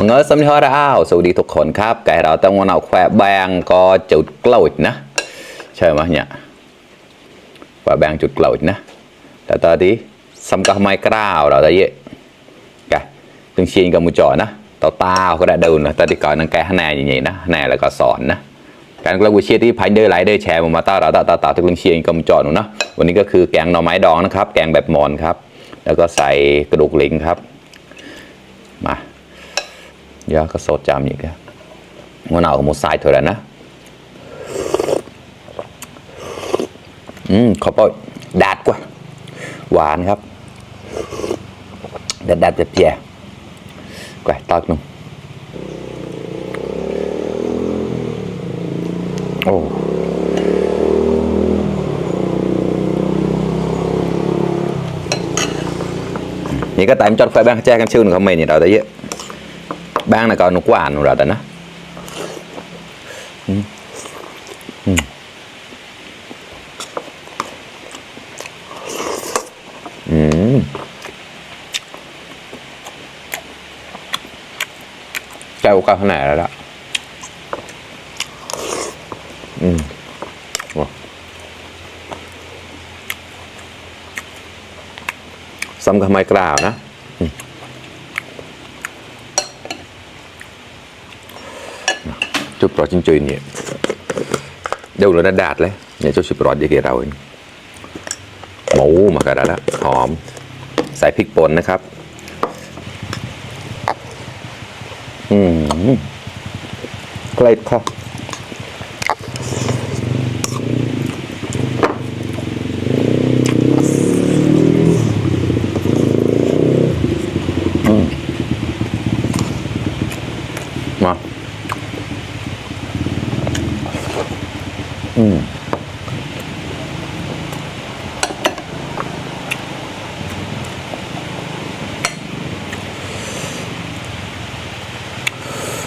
มึงเออสำนึกอ้าวสวัสดีทุกคนครับไก่เราต้องวันเอาแควะแบงก็จุดกลอีกนะ ใช่ไหมเนี่ยแควะแบงจุดกลอีกนะ แต่ตอนนี้สำกับไม่กล้าวเราได้เยอะไก่ตึงเชียนกับมูจอนะต่อตาก็ได้ดูนะตอนที่ก่อนนั่งแกแน่อย่างนี้นะแน่แล้วก็สอนนะการกลวิเชียที่พันเดอร์ไลเดอร์แชร์มาตาเราตาตาตาทุกเชียนกับมูจอหนูนะวันนี้ก็คือแกงหน่อไม้ดองนะครับ แกงแบบหมอนครับ แล้วก็ใส่กระดูกลิงครับมา ยาก็สดจามอีกครับมะนาวกับหมูสายเท่านั้นนะอืมขอปอยดาดกว่า หวานครับดาดดาดเปียๆกว่าตอกหนึงโอ้นี่ก็ตามจอดไฟแบงค์แจ้กันชื่อหนึ่งเขาไม่นี่เราได้เยอะ บ้างนะก็นกหวานุ่งเราแต่นะอืมใจอุกาสขนาดแล้วล่ะอืมซ้ำกับไม้กล่าวนะ จุดปลอดจริงจุยเนี่ยเดี๋ยวเราได้ดาดเลยเนี่ยเจ้าชิปรอดเยอะเราเองหมูมากระดาละหอม ใส่พริกป่นนะครับ อืมใกล้ข้าวอืมมา อืมต่อยกับ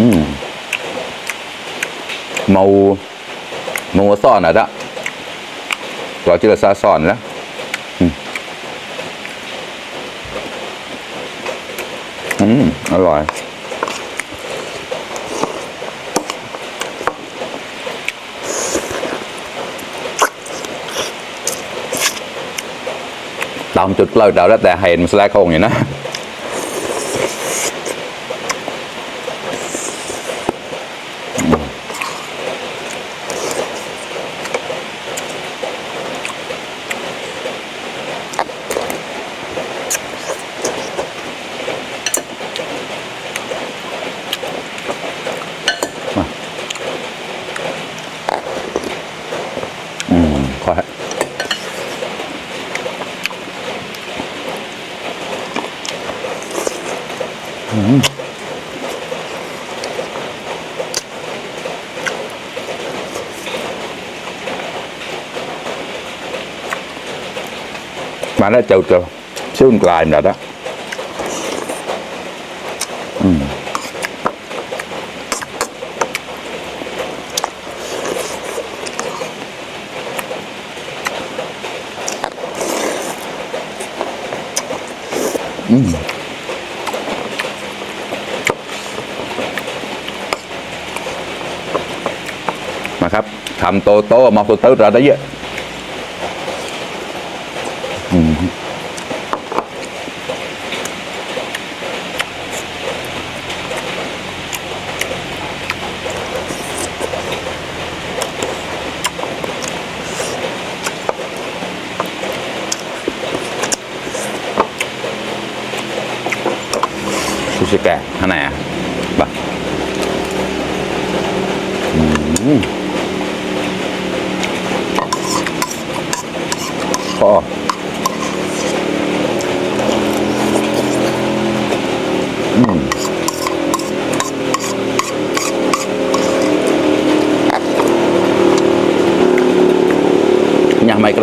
เสียงเหมือนนะแบงค์แจ้ก็เก่าแล้วนะเนี่ยอืมอืมอร่อยอืมเราเจ๊เมียแล้วละดูนก็ว่าแช่แล้วละทำเจ้าเด็กผูนะอืม màu màu son rồi đó gọi chứ là xa son đó ừ. Ừ, อยตามจุดเลิกเราแล้วแต่เห็นมันสไลด์โค้งอยู่นะ อืมขอให้ อืมมาแล้วเจ้าเจ้าชื่นกลายมาแล้วนะอืม อื มาครับทำโตโตมาโตโต้เราได้เยอะอืมซูชิแกะข้างในอะบะอืม พออืมยังไม่ก